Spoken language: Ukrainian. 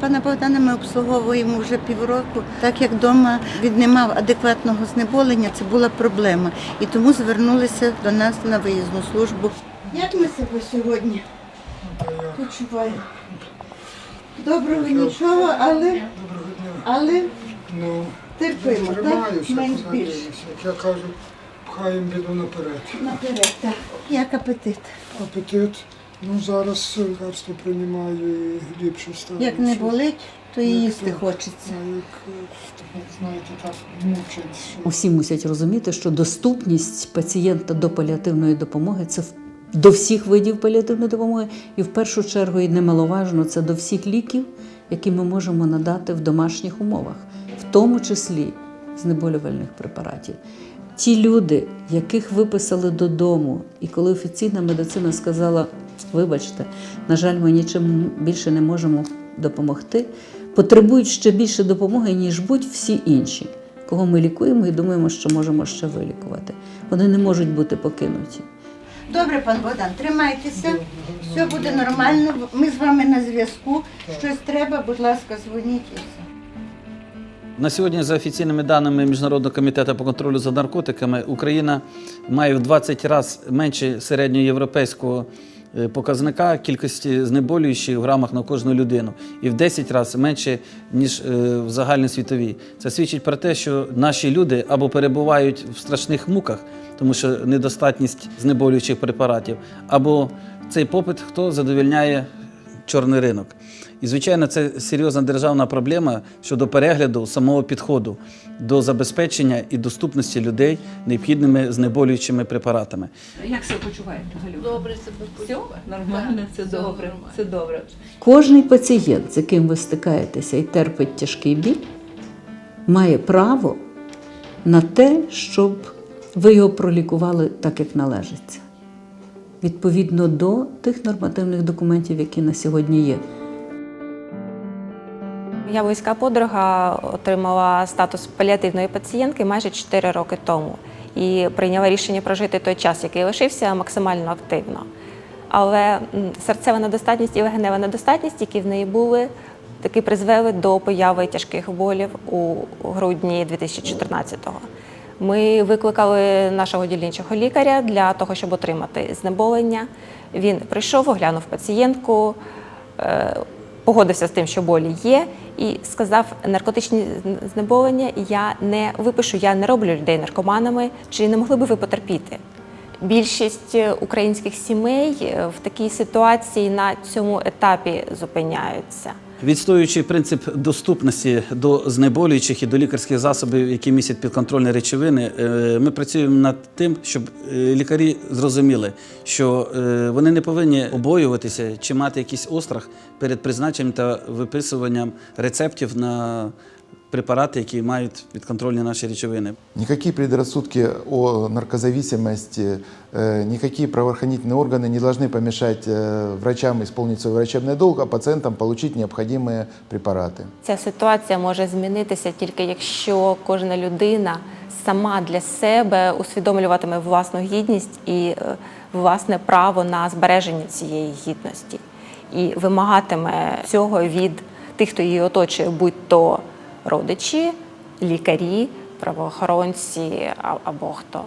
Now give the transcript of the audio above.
Пана Богдана ми обслуговуємо вже півроку, так як вдома він не мав адекватного знеболення, це була проблема. І тому звернулися до нас на виїзну службу. Як ми себе сьогодні почуваємо? Доброго нічого, але, але Ну, терпимо, так? Менш куди більш. дивлюся. Як я кажу, пхаємо біду наперед. Наперед, так. Як апетит? Апетит. Ну, зараз лікарство приймаю і ліпше стало. Як не болить, то і їсти хочеться. А як, е, знаєте, так мучить. що Усі мусять розуміти, що доступність пацієнта до паліативної допомоги це в- до всіх видів паліативної допомоги, і в першу чергу і немаловажно це до всіх ліків, які ми можемо надати в домашніх умовах, в тому числі знеболювальних препаратів. Ті люди, яких виписали додому, і коли офіційна медицина сказала, вибачте, на жаль, ми нічим більше не можемо допомогти, потребують ще більше допомоги, ніж будь-всі інші, кого ми лікуємо і думаємо, що можемо ще вилікувати. Вони не можуть бути покинуті. Добре, пан Богдан, тримайтеся. Все буде нормально. Ми з вами на зв'язку. Щось треба, будь ласка, дзвоніть і все. На сьогодні, за офіційними даними Міжнародного комітету по контролю за наркотиками, Україна має в 20 разів менше середньоєвропейського показника кількості знеболюючих в грамах на кожну людину, і в 10 разів менше, ніж е, в загальносвітовій. Це свідчить про те, що наші люди або перебувають в страшних муках, тому що недостатність знеболюючих препаратів, або цей попит хто задовільняє чорний ринок. І, звичайно, це серйозна державна проблема щодо перегляду самого підходу до забезпечення і доступності людей необхідними знеболюючими препаратами. Як себе почуваєте, Галю? Добре себе Все нормально, це все добре. нормально. Це добре. Кожний пацієнт, з яким ви стикаєтеся і терпить тяжкий біль, має право на те, щоб ви його пролікували так, як належиться. Відповідно до тих нормативних документів, які на сьогодні є. Я близька подруга отримала статус паліативної пацієнтки майже 4 роки тому і прийняла рішення прожити той час, який лишився максимально активно. Але серцева недостатність і легенева недостатність, які в неї були, таки призвели до появи тяжких болів у грудні 2014-го. Ми викликали нашого дільничого лікаря для того, щоб отримати знеболення. Він прийшов, оглянув пацієнтку, е, погодився з тим, що болі є, і сказав, наркотичні знеболення я не випишу, я не роблю людей наркоманами. Чи не могли би ви потерпіти? Більшість е, українських сімей е, в такій ситуації на цьому етапі зупиняються. Відстоюючи принцип доступності до знеболюючих і до лікарських засобів, які містять підконтрольні речовини, е, ми працюємо над тим, щоб е, лікарі зрозуміли, що е, вони не повинні обоюватися чи мати якийсь острах перед призначенням та виписуванням рецептів на препарати, які мають підконтрольні наші речовини. Никакие предрассудки о наркозависимости, э, никакие правоохранительные органы не должны помешать э, врачам исполнить свой врачебный долг, а пациентам получить необходимые препараты. Ця ситуація може змінитися тільки якщо кожна людина сама для себе усвідомлюватиме власну гідність і е, власне право на збереження цієї гідності, і вимагатиме цього від тих, хто її оточує, будь то родичі, лікарі, правоохоронці або хто.